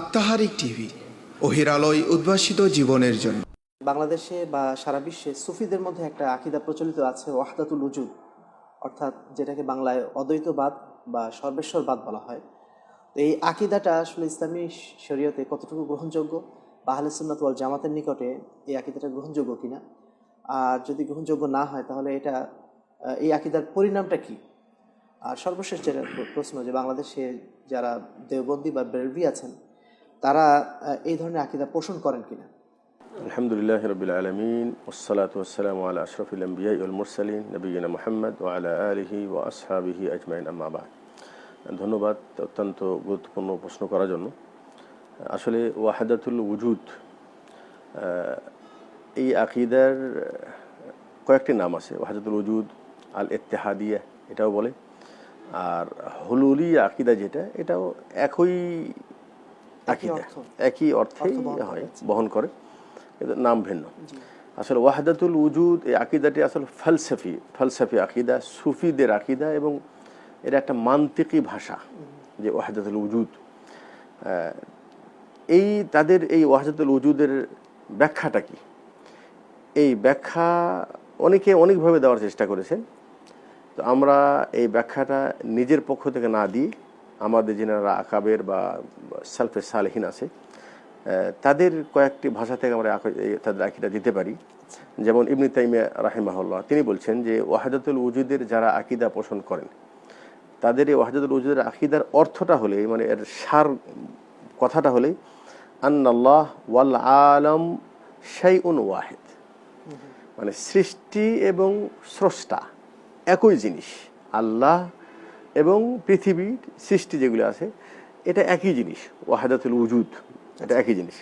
আত্মাহারিক TV অহিরালয় উদ্ভাসিত জীবনের জন্য। বাংলাদেশে বা সারা বিশ্বে সুফিদের মধ্যে একটা আকিদা প্রচলিত আছে, ওয়াহদাতুল উজুদ। অর্থাৎ যেটাকে বাংলায় অদ্বৈতবাদ বা সর্বেশ্বরবাদ বলা হয়। তো এই আকিদাটা আসলে ইসলামী শরীয়তে কতটুকু গ্রহণযোগ্য বা আহলে সুন্নাত ওয়াল জামাতের নিকটে এই আকিদাটা গ্রহণযোগ্য কিনা? আর যদি গ্রহণযোগ্য না হয়, তাহলে এটা এই আকিদার পরিণামটা কি? আর সর্বশেষ যেটা প্রশ্ন যে বাংলাদেশে যারা দেওবন্দি বা বেরভি আছেন তারা এই ধরনের আকিদা পোষণ করেন কিনা? আলহামদুলিল্লাহ রবিল আলমিন ওসালাতাম আল্লাহ আল আশরফুল উল মুরসালিন নবীনা মোহাম্মদ ও আলা আলহি ও আসহাবিহি আজমাইন আম্মাবা ধন্যবাদ অত্যন্ত গুরুত্বপূর্ণ প্রশ্ন করার জন্য। আসলে ওয়াহাদাতুল উজুদ এই আকিদার কয়েকটি নাম আছে। ওয়াহাদাতুল উজুদ আল এত্তেহাদিয়া এটাও বলে। আর হলুলি আকিদা যেটা, এটাও একই আকিদা একই অর্থ। হয়। বহন করে। এদের নাম ভিন্ন। আসলে ওয়াহাদাতুল উজুদ এই আকিদাটি আসলে ফালসাফি ফালসাফি আকিদা সুফিদের আকিদা এবং এটা একটা মান্তিকি ভাষা যে ওয়াহাদাতুল উজুদ। এই তাদের এই ওয়াহাদাতুল উজুদের ব্যাখ্যাটা কি? এই ব্যাখ্যা অনেকে অনেকভাবে দেওয়ার চেষ্টা করেছেন তো আমরা এই ব্যাখ্যাটা নিজের পক্ষ থেকে না দিয়ে আমাদের যেনারা আকাবের বা সেলফে সালেহীন আছে তাদের কয়েকটি ভাষা থেকে আমরা তাদের আকিদা দিতে পারি। যেমন ইবনি তাইমিয়া রাহিমাহুল্লাহ, তিনি বলছেন যে, ওয়াহাদাতুল উজুদের যারা আকিদা পোষণ করেন, তাদের এই ওয়াহাদাতুল উজুদের আকিদার অর্থটা হলে মানে এর সার কথাটা হলে, আন্নাল্লাহ ওয়াল আলম শাইউন ওয়াহেদ। মানে সৃষ্টি এবং স্রষ্টা একই জিনিস, আল্লাহ এবং পৃথিবীর সৃষ্টি যেগুলো আছে এটা একই জিনিস ওয়াহাদাতুল উজুদ এটা একই জিনিস।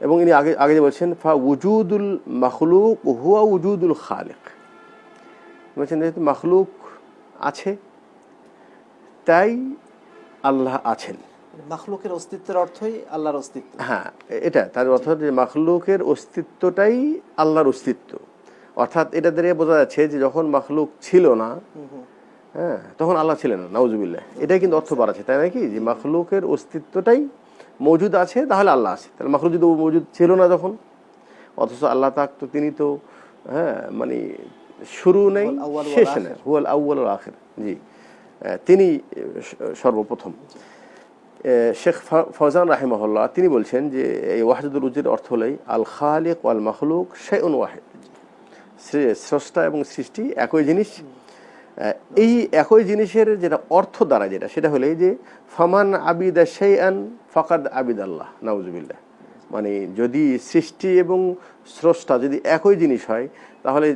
এবং ইনি আগে আগে যে বলছেন ফা উজুদুল মখলুক হুয়া উজুদুল খালেক। বলছেন যেহেতু মখলুক আছে তাই আল্লাহ আছেন। মাখলুকের অস্তিত্বের অর্থই আল্লাহর অস্তিত্ব। হ্যাঁ এটা তার অর্থ মাখলুকের অস্তিত্বটাই আল্লাহর অস্তিত্ব। অর্থাৎ এটা দিয়ে বোঝা যাচ্ছে যে যখন মাখলুক ছিল না হ্যাঁ তখন আল্লাহ ছিলেন না নাউজুবিল্লাহ। এটাই কিন্তু অর্থ বাড়াচ্ছে তাই নাকি যে মাখলুকের অস্তিত্বটাই মজুদ আছে তাহলে আল্লাহ আছে। তাহলে মাখলুক যদি মজুদ ছিল না তখন অথচ আল্লাহ তাক তো তিনি তো হ্যাঁ মানে শুরু নেই শেষ নেই। হুয়াল আউ্বাল আখের জি। তিনি সর্বপ্রথম। শেখ ফজান রাহিমহল্লা তিনি বলছেন যে এই ওয়াহিদুল উজির অর্থ হলেই আল খালিক ওয়াল মখলুক শেউন ওয়াহেদ। সৃ- স্রষ্টা এবং সৃষ্টি একই জিনিস এই একই জিনিসের যেটা অর্থ দ্বারা যেটা সেটা হলে যে ফামান আবিদা আন ফাকাদ আবিদ আল্লাহ নাউজুবিল্লাহ। মানে যদি সৃষ্টি এবং স্রষ্টা যদি একই জিনিস হয় তাহলে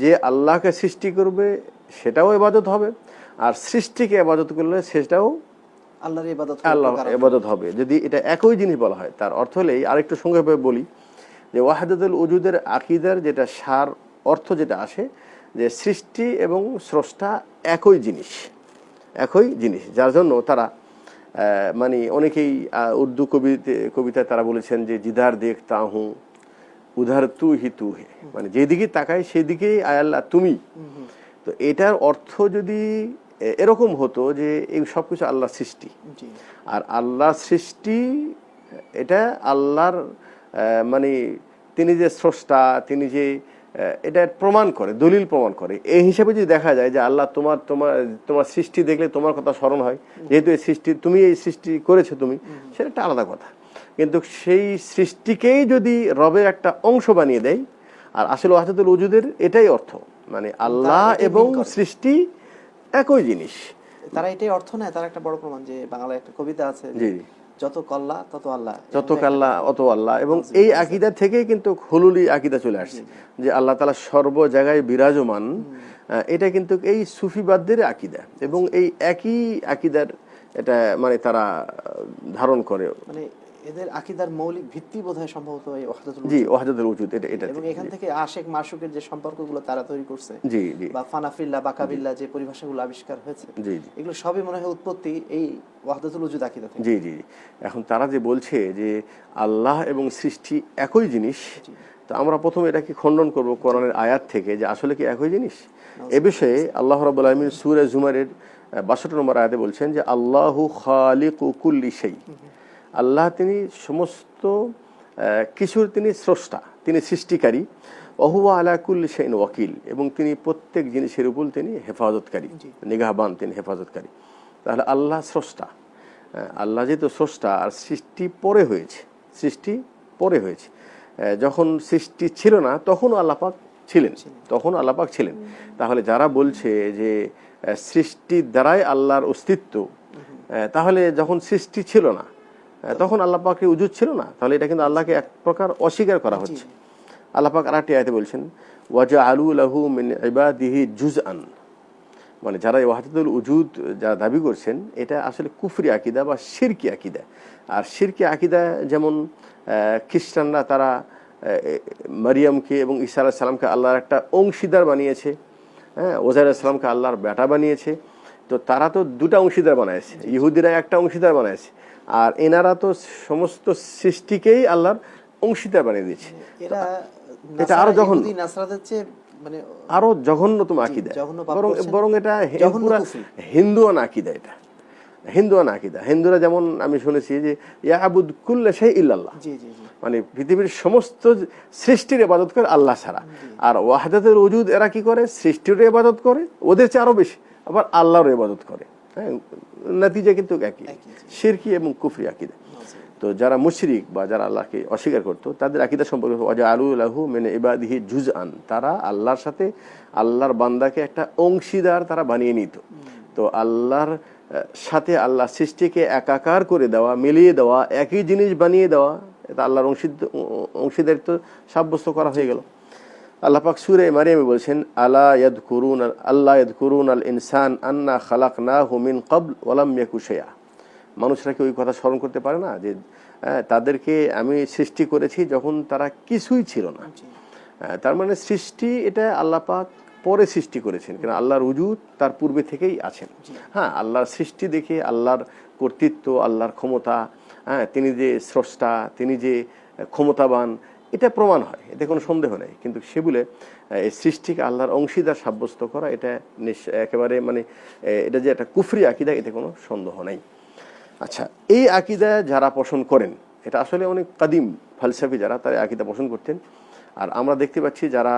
যে আল্লাহকে সৃষ্টি করবে সেটাও এবাদত হবে। আর সৃষ্টিকে এবাদত করলে সেটাও আল্লাহর ইবাদত আল্লাহ এবাদত হবে। যদি এটা একই জিনিস বলা হয় তার অর্থ হলেই আরেকটু সংক্ষেপে বলি যে ওয়াহাদাতুল উজুদের আকিদার যেটা সার অর্থ যেটা আসে যে সৃষ্টি এবং স্রষ্টা একই জিনিস একই জিনিস যার জন্য তারা মানে অনেকেই উর্দু কবিতে কবিতায় তারা বলেছেন যে জিদার দেখ তাহু উধার তু হি তু হে। মানে যেদিকে তাকায় সেদিকেই আয় আল্লাহ তুমি। তো এটার অর্থ যদি এরকম হতো যে এই সব কিছু আল্লাহ সৃষ্টি আর আল্লাহ সৃষ্টি এটা আল্লাহর মানে তিনি যে স্রষ্টা তিনি যে এটা প্রমাণ করে দলিল প্রমাণ করে। এই হিসাবে যদি দেখা যায় যে আল্লাহ তোমার তোমার তোমার সৃষ্টি দেখলে তোমার কথা স্মরণ হয় যেহেতু এই সৃষ্টি তুমি এই সৃষ্টি করেছ তুমি সেটা একটা আলাদা কথা। কিন্তু সেই সৃষ্টিকেই যদি রবের একটা অংশ বানিয়ে দেয় আর আসলে ওয়াহাদুল উজুদের এটাই অর্থ। মানে আল্লাহ এবং সৃষ্টি একই জিনিস। তারা এটাই অর্থ নেয় তার একটা বড় প্রমাণ যে বাংলায় একটা কবিতা আছে। যত কল্লা তত আল্লাহ। যত কাল্লা অত আল্লাহ। এবং এই আকিদা থেকেই কিন্তু হলুলি আকিদা চলে আসছে। যে আল্লাহ তালা সর্ব জায়গায় বিরাজমান এটা কিন্তু এই সুফিবাদদের আকিদা। এবং এই একই আকিদার এটা মানে তারা ধারণ করে। মানে এদের আকিদার মৌলিক ভিত্তি বোধহয় সম্ভবত এই ওয়াহদাতুল জি উজুদ। ওয়াহাদুল উজুদ এটা এটা এবং এখান থেকে আশেক মাসুকের যে সম্পর্কগুলো তারা তৈরি করছে জি জি। বা ফানাফিল্লা বাকাবিল্লা যে পরিভাষাগুলো আবিষ্কার হয়েছে জি জি। এগুলো সবই মনে হয় উৎপত্তি এই ওয়াহদাতুল উজুদ আকিদা থেকে। জি জি জি। এখন তারা যে বলছে যে আল্লাহ এবং সৃষ্টি একই জিনিস তো আমরা প্রথমে এটাকে খণ্ডন করব কোরআনের আয়াত থেকে যে আসলে কি একই জিনিস? এ বিষয়ে আল্লাহ রাবুল আলমিন সুরে জুমারের বাষট্টি নম্বর আয়াতে বলছেন যে আল্লাহু খালিকু কুল্লি সেই আল্লাহ তিনি সমস্ত কিছুর তিনি স্রষ্টা তিনি সৃষ্টিকারী। অহুয়া আলাকুল সেন ওয়াকিল। এবং তিনি প্রত্যেক জিনিসের উপর তিনি হেফাজতকারী। নিগাহবান তিনি হেফাজতকারী। তাহলে আল্লাহ স্রষ্টা। আল্লাহ যেহেতু স্রষ্টা আর সৃষ্টি পরে হয়েছে সৃষ্টি পরে হয়েছে। যখন সৃষ্টি ছিল না তখনও আল্লাপাক ছিলেন। তখন আল্লাপাক ছিলেন। তাহলে যারা বলছে যে সৃষ্টির দ্বারাই আল্লাহর অস্তিত্ব তাহলে যখন সৃষ্টি ছিল না তখন আল্লাহ পাকের উজুদ ছিল না। তাহলে এটা কিন্তু আল্লাহকে এক প্রকার অস্বীকার করা হচ্ছে। আল্লাহ পাক আরেকটি আয়তে বলছেন ওয়াজা আলু লাহু মিন ইবাদিহি জুজআন মানে যারা এই ওয়াহাদুল উজুদ যারা দাবি করছেন এটা আসলে কুফরি আকিদা বা শিরকি আকিদা। আর শিরকি আকিদা যেমন খ্রিস্টানরা তারা মারিয়ামকে এবং ঈসা আলাহ সালামকে আল্লাহর একটা অংশীদার বানিয়েছে। হ্যাঁ ওজার সালামকে আল্লাহর বেটা বানিয়েছে। তো তারা তো দুটা অংশীদার বানাইছে। ইহুদিরা একটা অংশীদার বানাইছে। আর এনারা তো সমস্ত সৃষ্টিকেই আল্লাহর অংশীদার বানিয়ে দিয়েছে। এটা আরও চেয়ে মানে আরও জঘন্যতম আকিদা। বরং বরং এটা। হিন্দুয়ান আকিদা এটা। হিন্দুয়ান আকিদা। হিন্দুরা যেমন আমি শুনেছি যে ইয়াবুদ কুল্লা সেই ইল্লাল্লাহ। মানে পৃথিবীর সমস্ত সৃষ্টির ইবাদত করে আল্লাহ ছাড়া। আর ওয়াহাদাতের ওজুদ এরা কি করে? সৃষ্টির ইবাদত করে ওদের চেয়ে আরও বেশি। আবার আল্লাহর ইবাদত করে। হ্যাঁ নাতিজা কিন্তু একই। শিরকি এবং কুফরি আকিদা। তো যারা মুশরিক বা যারা আল্লাহকে অস্বীকার করতো তাদের আকিদা সম্পর্কে অজা আলু লাহু মেনে ইবাদিহি জুজ আন তারা আল্লাহর সাথে আল্লাহর বান্দাকে একটা অংশীদার তারা বানিয়ে নিত। তো আল্লাহর সাথে আল্লাহ সৃষ্টিকে একাকার করে দেওয়া মিলিয়ে দেওয়া একই জিনিস বানিয়ে দেওয়া এটা আল্লাহর অংশীদ অংশীদারিত্ব সাব্যস্ত করা হয়ে গেল। আল্লাহ পাক সুরে মারিয়ামে বলছেন আলা ইয়াদ করুন আল্লাহ ইয়াদ করুন আল ইনসান আন্না খালাক না হুমিন কবল ওলাম ইয়াকুশেয়া মানুষরা কি ওই কথা স্মরণ করতে পারে না? যে হ্যাঁ, তাদেরকে আমি সৃষ্টি করেছি যখন তারা কিছুই ছিল না। হ্যাঁ, তার মানে সৃষ্টি এটা আল্লাহ পাক পরে সৃষ্টি করেছেন। কারণ আল্লাহর উজুদ তার পূর্বে থেকেই আছেন। হ্যাঁ আল্লাহর সৃষ্টি দেখে আল্লাহর কর্তৃত্ব আল্লাহর ক্ষমতা হ্যাঁ তিনি যে স্রষ্টা তিনি যে ক্ষমতাবান এটা প্রমাণ হয় এতে কোনো সন্দেহ নেই। কিন্তু সে বলে এই সৃষ্টিকে আল্লাহর অংশীদার সাব্যস্ত করা এটা একেবারে মানে এটা যে একটা কুফরি আকিদা এতে কোনো সন্দেহ নেই। আচ্ছা এই আকিদা যারা পোষণ করেন এটা আসলে অনেক কাদিম ফালসাফি যারা তারা আকিদা পোষণ করতেন। আর আমরা দেখতে পাচ্ছি যারা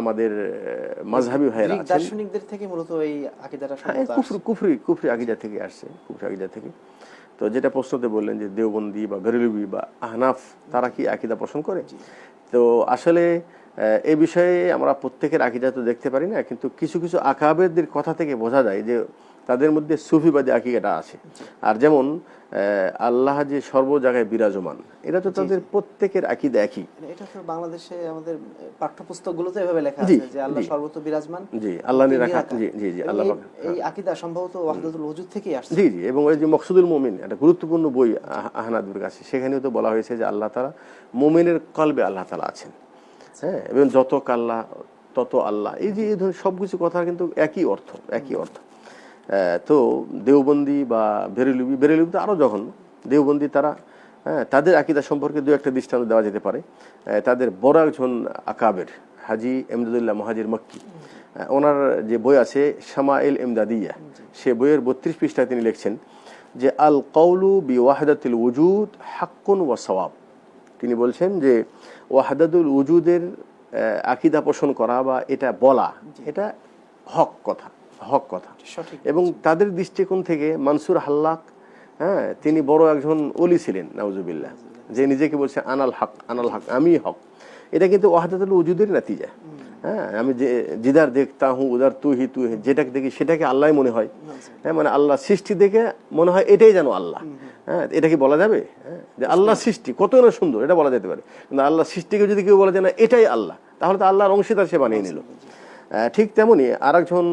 আমাদের মাঝহাবি ভাইয়েরা দার্শনিকদের থেকে মূলত এই আকিদাটা হ্যাঁ কুফরি কুফরি কুফরি আকিদা থেকে আসছে কুফরি আকিদা থেকে। তো যেটা প্রশ্নতে বললেন যে দেওবন্দি বা বেরেলবি বা আহনাফ তারা কি আকিদা পোষণ করে? তো আসলে এ বিষয়ে আমরা প্রত্যেকের আকিদা তো দেখতে পারি না কিন্তু কিছু কিছু আকাবেরদের কথা থেকে বোঝা যায় যে তাদের মধ্যে সুফিবাদী আকিদাটা আছে। আর যেমন আল্লাহ যে সর্ব জায়গায় বিরাজমান এটা তো তাদের প্রত্যেকের আকিদা একই। মানে এটা তো বাংলাদেশে আমাদের পাঠ্যপুস্তকগুলোতে এভাবে লেখা আছে যে আল্লাহ সর্বত্র বিরাজমান। জি, আল্লাহ। জি, জি, জি, আল্লাহ এই- আকিদা সম্ভবত ওয়াহদাতুল ওজুদ থেকেই আসছে। জি জি এবং ওই যে মকসুদুল মোমিন একটা গুরুত্বপূর্ণ বই আহ- আহনাদের কাছে সেখানেও তো বলা হয়েছে যে আল্লাহ তালা মোমিনের কলবে আল্লাহ তালা আছেন। হ্যাঁ এবং যত কাল্লা তত আল্লাহ এই যে এই ধরনের সবকিছু কথা কিন্তু একই অর্থ একই অর্থ। তো দেওবন্দি বা বেরেলুবি বেরেলুবি তো আরও জঘন্য। দেওবন্দি তারা তাদের আকিদা সম্পর্কে দু একটা দৃষ্টান্ত দেওয়া যেতে পারে। তাদের বড় একজন আকাবের, হাজি এমদাদুল্লাহ মহাজির মক্কি। ওনার যে বই আছে শামাইল এমদাদিয়া, সে বইয়ের বত্রিশ পৃষ্ঠায় তিনি লিখছেন যে, আল কৌলু বি ওয়াহাদাতুল উজুদ হাক্কুন ওয়া সওয়াব। তিনি বলছেন যে, ওয়াহাদাতুল উজুদের আকিদা পোষণ করা বা এটা বলা, এটা হক কথা। হক কথা। এবং তাদের দৃষ্টিকোণ থেকে মানসুর হাল্লাক হ্যাঁ তিনি বড় একজন অলি ছিলেন নাউজুবিল্লাহ। যে নিজেকে বলছে আনাল হক আনাল হক আমি হক। এটা কিন্তু ওয়াহাদাতুল উজুদের নাতিজা। হ্যাঁ আমি যে জিদার দেখতা হুঁ উদার তুই হি তুই যেটাকে দেখি সেটাকে আল্লাহ মনে হয়। হ্যাঁ মানে আল্লাহ সৃষ্টি দেখে মনে হয় এটাই যেন আল্লাহ। হ্যাঁ এটা কি বলা যাবে? হ্যাঁ যে আল্লাহ সৃষ্টি কত না সুন্দর এটা বলা যেতে পারে। কিন্তু আল্লাহ সৃষ্টিকে যদি কেউ বলা যায় না এটাই আল্লাহ তাহলে তো আল্লাহর অংশীদার সে বানিয়ে নিল। ঠিক তেমনি আর একজন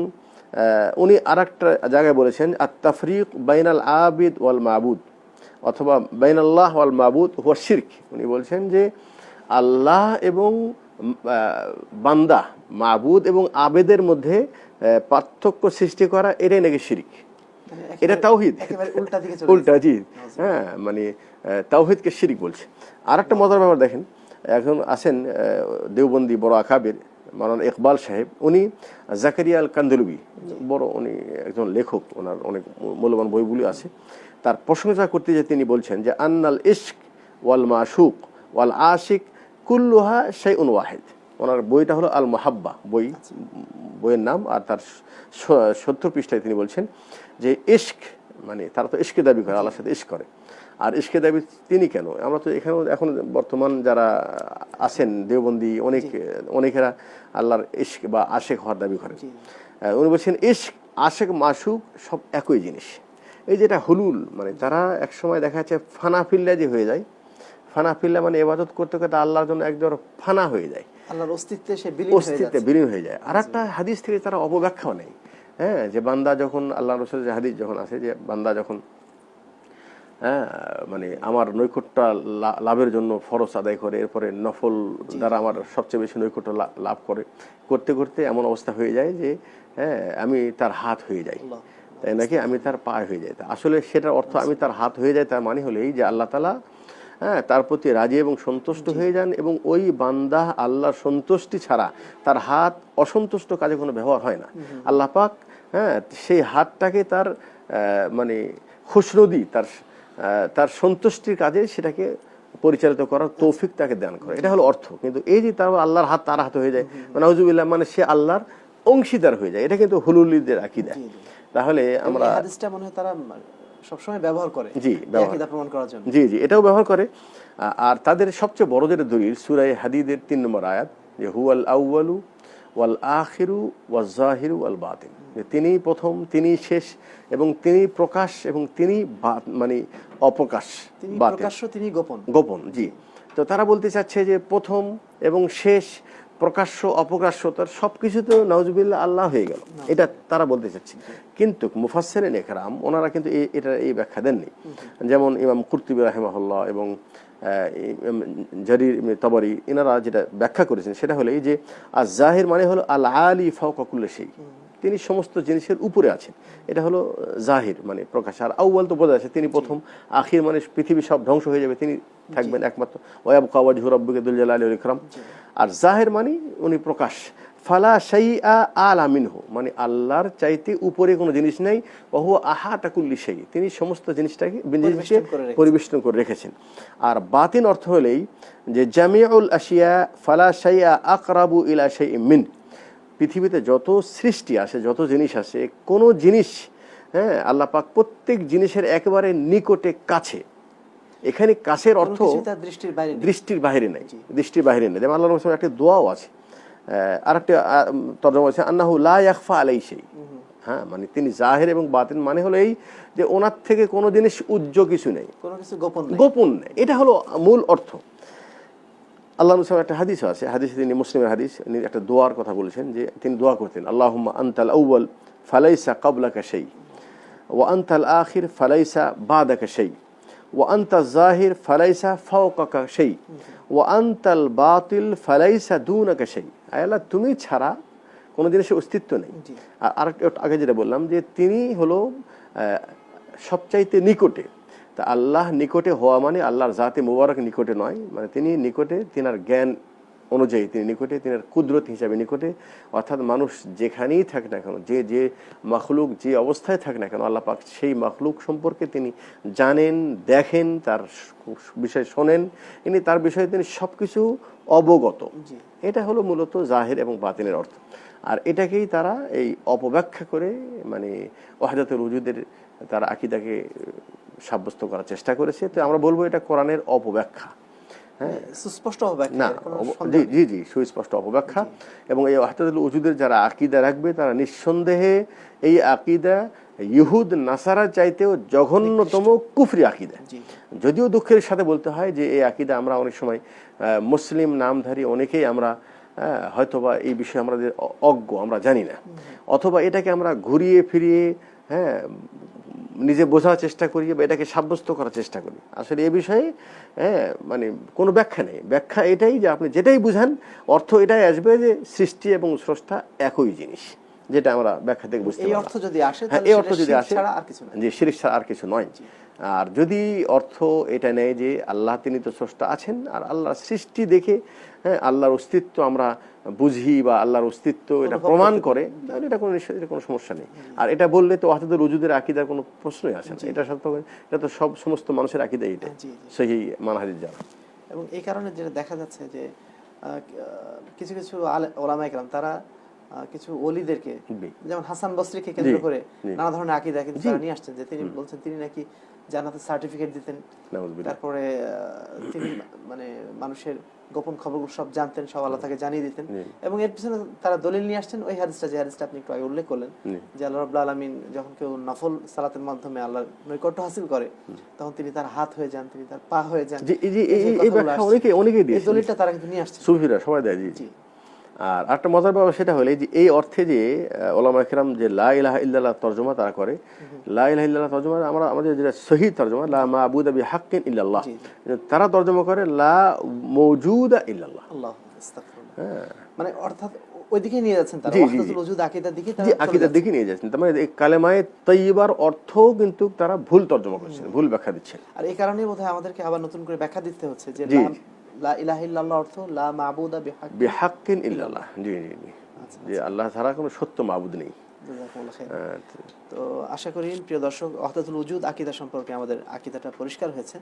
উনি আর একটা জায়গায় বলেছেন আত্তাফরিক বাইনাল আবিদ ওয়াল মাবুদ অথবা বাইনাল্লাহ ওয়াল মাবুদ হুয়া শিরক। উনি বলছেন যে আল্লাহ এবং বান্দা মাবুদ এবং আবেদের মধ্যে পার্থক্য সৃষ্টি করা এটাই নাকি শিরিক? এটা তাওহিদ। উল্টা জি। হ্যাঁ মানে তাওহিদকে শিরিক বলছে। আর একটা মজার ব্যাপার দেখেন এখন আছেন আহ, দেওবন্দি বড় আকাবের। মাওলানা ইকবাল সাহেব, উনি জাকারিয়া আল কান্দলবি বড় উনি একজন লেখক, ওনার অনেক মূল্যবান বইগুলি আছে। তার প্রশংসা করতে যে তিনি বলছেন যে, আন্নাল ইশক ওয়াল মাশুক ওয়াল আশিক কুল্লুহা শাইউন ওয়াহিদ। ওনার বইটা হলো আল মাহাব্বা বই, বইয়ের নাম, আর তার সত্তর পৃষ্ঠায় তিনি বলছেন যে, ইশক মানে তারা তো ইশকে দাবি করে, আল্লাহর সাথে ইশক করে। আর ইশকে দাবি তিনি কেন? আমরা তো এখানে এখন বর্তমান যারা আছেন দেওবন্দি অনেক অনেকেরা আল্লাহর ইশক বা আশেক হওয়ার দাবি করে আহ, উনি বলছেন ইশক আশেক মাসুক সব একই জিনিস। এই যেটা হলুল মানে তারা এক সময় দেখা যাচ্ছে ফানা ফিল্লা যে হয়ে যায় ফানা ফিল্লা মানে এবাদত করতে করতে আল্লাহর জন্য একদম ফানা হয়ে যায়। আল্লাহর অস্তিত্বে সে বিলীন হয়ে অস্তিত্বে বিলীন হয়ে যায়। আর একটা হাদিস থেকে তারা অপব্যাখ্যাও নেই হ্যাঁ যে বান্দা যখন আল্লাহ রসুলের যে হাদিস যখন আছে যে বান্দা যখন হ্যাঁ মানে আমার নৈকট্য লা- লাভের জন্য ফরজ আদায় করে এরপরে নফল দ্বারা আমার সবচেয়ে বেশি নৈকট্য লাভ করে। করতে করতে এমন অবস্থা হয়ে যায় যে হ্যাঁ আমি তার হাত হয়ে যাই। তাই নাকি? আমি তার পা হয়ে যাই। আসলে সেটার অর্থ আমি তার হাত হয়ে যাই তার মানে হলো এই যে আল্লাহ তালা হ্যাঁ তার প্রতি রাজি এবং সন্তুষ্ট হয়ে যান এবং ওই বান্দা আল্লাহর সন্তুষ্টি ছাড়া তার হাত অসন্তুষ্ট কাজে কোনো ব্যবহার হয় না। আল্লাহ পাক হ্যাঁ সেই হাতটাকে তার মানে খুশনদি তার তার সন্তুষ্টির কাজে সেটাকে পরিচালিত করার তৌফিক তাকে দান করে। এটা হলো অর্থ। কিন্তু এই যে তার আল্লাহর হাত তার হাতে হয়ে যায় নাউজুবিল্লাহ মানে সে আল্লাহর অংশীদার হয়ে যায়। এটা কিন্তু হুলুলিদের আকিদা। তাহলে আমরা হাদিসটা মনে হয় তারা সবসময় ব্যবহার করে। জি, প্রমাণ করার জন্য। জি জি এটাও ব্যবহার করে। আর তাদের সবচেয়ে বড় যেটা দলিল সুরাই হাদিদের তিন নম্বর আয়াত যে হুয়াল আউয়ালু ওয়াল আখিরু ওয়াল জাহিরু ওয়াল বাতিন। যে তিনি প্রথম তিনি শেষ এবং তিনি প্রকাশ এবং তিনি মানে অপ্রকাশ প্রকাশ্য তিনি গোপন। গোপন জি। তো তারা বলতে চাচ্ছে যে প্রথম এবং শেষ প্রকাশ্য অপ্রকাশ্য তার সব কিছু তো নওয়াজবিল্লা আল্লাহ হয়ে গেল। এটা তারা বলতে চাচ্ছে। কিন্তু মুফাসসির একরাম ওনারা কিন্তু এটা এই ব্যাখ্যা দেননি। যেমন ইমাম কুর্তুবী রাহিমাহুল্লাহ এবং জারির ইবনে তাবারি এনারা যেটা ব্যাখ্যা করেছেন সেটা হলো এই যে আর জাহির মানে হলো আল আলী ফাউকাকুল্লা সেই তিনি সমস্ত জিনিসের উপরে আছেন। এটা হলো জাহির মানে প্রকাশ। আর আউ্বাল তো বোঝা যাচ্ছে তিনি প্রথম আখির মানে পৃথিবী সব ধ্বংস হয়ে যাবে তিনি থাকবেন একমাত্র। ওয়াব কাওয়াজ হুরব্বিকে দুল জালালি ওয়াল ইকরাম। আর জাহের মানে উনি প্রকাশ। ফালা শাইআ আলা মিনহু। মানে আল্লাহর চাইতে উপরে কোনো জিনিস নেই। ওহু আহা কুল্লি শাই। তিনি সমস্ত জিনিসটাকে জিনিসকে পরিবেষ্টন করে রেখেছেন। আর বাতিন অর্থ হলেই যে জামিউল আশিয়া ফালা শাইআ আকরাবু ইলা শাইইন মিন। পৃথিবীতে যত সৃষ্টি আসে যত জিনিস আসে কোনো জিনিস হ্যাঁ আল্লাহ পাক প্রত্যেক জিনিসের একেবারে নিকটে কাছে। এখানে কাছের অর্থ দৃষ্টির বাইরে নেই। দৃষ্টির বাইরে নেই। দৃষ্টির বাইরে নেই। যেমন আল্লাহ একটা দোয়াও আছে। আর একটা তর্জমা আছে আন্নাহু লা ইয়াখফা আলাই সেই হ্যাঁ মানে তিনি জাহের এবং বাতিন মানে হলো এই যে ওনার থেকে কোনো জিনিস উজ্জ্ব কিছু নেই। কোনো কিছু গোপন নেই। গোপন নেই। এটা হলো মূল অর্থ। আল্লাহ রসুল একটা হাদিসও আছে। হাদিসে তিনি মুসলিমের হাদিস একটা দোয়ার কথা বলেছেন যে তিনি দোয়া করতেন আল্লাহ আন্তাল আউ্বাল ফালাইসা কাবলাকা সেই ও আন্তাল আখির ফালাইসা বাদাকা সেই ও আন্তা জাহির ফালাইসা ফাওকাকা সেই ও আন্তাল বাতিল ফালাইসা দুনাকা সেই আল্লাহ তুমি ছাড়া কোনো জিনিসের অস্তিত্ব নেই। আর আরেকটা আগে যেটা বললাম যে তিনি হলো সবচাইতে নিকটে। তা আল্লাহ নিকটে হওয়া মানে আল্লাহর জাতে মুবারক নিকটে নয়। মানে তিনি নিকটে তিনার জ্ঞান অনুযায়ী তিনি নিকটে তিনার কুদরত হিসাবে নিকটে অর্থাৎ মানুষ যেখানেই থাক না কেন যে যে মখলুক যে অবস্থায় থাক না কেন আল্লাহ পাক সেই মখলুক সম্পর্কে তিনি জানেন দেখেন তার বিষয় শোনেন ইনি তার বিষয়ে তিনি সব কিছু অবগত। এটা হলো মূলত জাহের এবং বাতিনের অর্থ। আর এটাকেই তারা এই অপব্যাখ্যা করে মানে ওয়াহাদাতুল রুজুদের তারা আকিদাকে সাব্যস্ত করার চেষ্টা করেছে। তো আমরা বলব এটা কোরআনের অপব্যাখ্যা। সুস্পষ্ট হবে না জি জি জি সুস্পষ্ট অপব্যাখ্যা এবং এই ওয়াহদাতুল উজুদের যারা আকিদা রাখবে তারা নিঃসন্দেহে এই আকিদা ইহুদ নাসারা চাইতেও জঘন্যতম কুফরি আকিদা। যদিও দুঃখের সাথে বলতে হয় যে এই আকিদা আমরা অনেক সময় মুসলিম নামধারী অনেকেই আমরা হয়তোবা এই বিষয়ে আমাদের অজ্ঞ আমরা জানি না। অথবা এটাকে আমরা ঘুরিয়ে ফিরিয়ে হ্যাঁ নিজে বোঝার চেষ্টা করি বা এটাকে সাব্যস্ত করার চেষ্টা করি। আসলে এ বিষয়ে হ্যাঁ মানে কোনো ব্যাখ্যা নেই। ব্যাখ্যা এটাই যে আপনি যেটাই বুঝান অর্থ এটাই আসবে যে সৃষ্টি এবং স্রষ্টা একই জিনিস যেটা আমরা ব্যাখ্যা থেকে বুঝতে এই অর্থ যদি আসে হ্যাঁ এই অর্থ যদি আসে আর কিছু না যে শিরিক ছাড়া আর কিছু নয়। আর যদি অর্থ এটা নেয় যে আল্লাহ তিনি তো স্রষ্টা আছেন আর আল্লাহর সৃষ্টি দেখে হ্যাঁ আল্লাহর অস্তিত্ব আমরা বুঝি বা আল্লাহর অস্তিত্ব এটা প্রমাণ করে তাহলে এটা কোনো এটা কোনো সমস্যা নেই। আর এটা বললে তো ওয়াহদাতুল উজুদের আকিদার কোনো প্রশ্নই আসে না। এটা সত্য এটা তো সব সমস্ত মানুষের আকিদা এটা। সেই মানহাজির যারা এবং এই কারণে যেটা দেখা যাচ্ছে যে কিছু কিছু ওলামা একরাম তারা কিছু ওলিদেরকে যেমন হাসান বসরিকে কেন্দ্র করে নানা ধরনের আকিদা কিন্তু তারা নিয়ে আসছেন যে তিনি বলছেন তিনি নাকি জান্নাতের সার্টিফিকেট দিতেন। তারপরে তিনি মানে মানুষের গোপন খবরগুলো সব জানতেন সব আল্লাহ তাকে জানিয়ে দিতেন। এবং এর পিছনে তারা দলিল নিয়ে আসছেন ওই হাদিসটা যে হাদিসটা আপনি একটু আগে উল্লেখ করলেন। যে আল্লাহ রব্লা আলমিন যখন কেউ নফল সালাতের মাধ্যমে আল্লাহ নৈকট্য হাসিল করে তখন তিনি তার হাত হয়ে যান তিনি তার পা হয়ে যান। অনেকে এই। দলিলটা তারা কিন্তু নিয়ে আসছে সুফিরা সবাই দেয় জি। আর একটা মজার ব্যাপার সেটা হলে যে এই অর্থে যে ওলামা একরাম যে লা ইলাহা ইল্লাল্লাহ তর্জমা তারা করে লা ইলাহা ইল্লাল্লাহ তর্জমা আমরা আমাদের যেটা সহি তর্জমা লা মাবুদা বিহাক্কিন ইল্লাল্লাহ। জি, তারা তর্জমা করে লা মৌজুদা ইল্লাল্লাহ। আল্লাহ আস্তাগফিরুল্লাহ। মানে অর্থাৎ ওইদিকে নিয়ে যাচ্ছেন তারা জি, জি, জি। ওয়াহদাতুল ওজুদ আকীদার দিকে তারা যে চলে আকিদার দিকে নিয়ে যাচ্ছেন। তার মানে এই কালেমায়ে তৈবার অর্থও কিন্তু তারা ভুল তর্জমা করছেন ভুল ব্যাখ্যা দিচ্ছেন। আর এই কারণেই বোধহয় আমাদেরকে আবার নতুন করে ব্যাখ্যা দিতে হচ্ছে যে। লা- ইলাহা ইল্লাল্লাহ অর্থ লা মাবুদা বিহাক বিহাক্কিন ইল্লাল্লাহ। জি জি জি। যে আল্লাহ ছাড়া কোনো সত্য মাবুদ নেই। হ্যাঁ, তো আশা করি প্রিয় দর্শক ওয়াহদাতুল উজুদ আকিদা সম্পর্কে আমাদের আকিদাটা পরিষ্কার হয়েছে।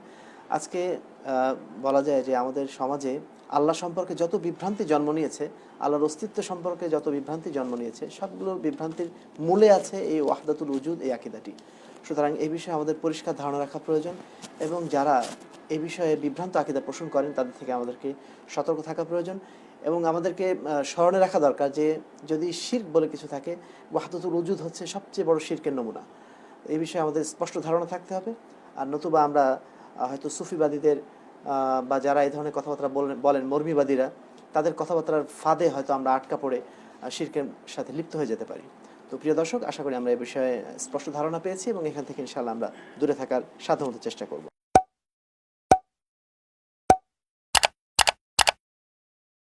আজকে বলা যায় যে আমাদের সমাজে আল্লাহ সম্পর্কে যত বিভ্রান্তি জন্ম নিয়েছে আল্লাহর অস্তিত্ব সম্পর্কে যত বিভ্রান্তি জন্ম নিয়েছে সবগুলো বিভ্রান্তির মূলে আছে এই ওয়াহদাতুল উজুদ এই আকিদাটি। সুতরাং এই বিষয়ে আমাদের পরিষ্কার ধারণা রাখা প্রয়োজন এবং যারা এই বিষয়ে বিভ্রান্ত আকিদা পোষণ করেন, তাদের থেকে আমাদেরকে সতর্ক থাকা প্রয়োজন এবং আমাদেরকে স্মরণে রাখা দরকার যে যদি শির্ক বলে কিছু থাকে, ওয়াহদাতুল উজুদ হচ্ছে সবচেয়ে বড় শির্কের নমুনা। এই বিষয়ে আমাদের স্পষ্ট ধারণা থাকতে হবে। আর নতুবা আমরা হয়তো সুফিবাদীদের বা যারা এই ধরনের কথাবার্তা বলেন বলেন মর্মীবাদীরা, তাদের কথাবার্তার ফাঁদে হয়তো আমরা আটকা পড়ে শিরকের সাথে লিপ্ত হয়ে যেতে পারি। তো প্রিয় দর্শক, আশা করি আমরা এই বিষয়ে স্পষ্ট ধারণা পেয়েছি এবং এখান থেকে ইনশাআল্লাহ আমরা দূরে থাকার সাধ্যমতো চেষ্টা করব।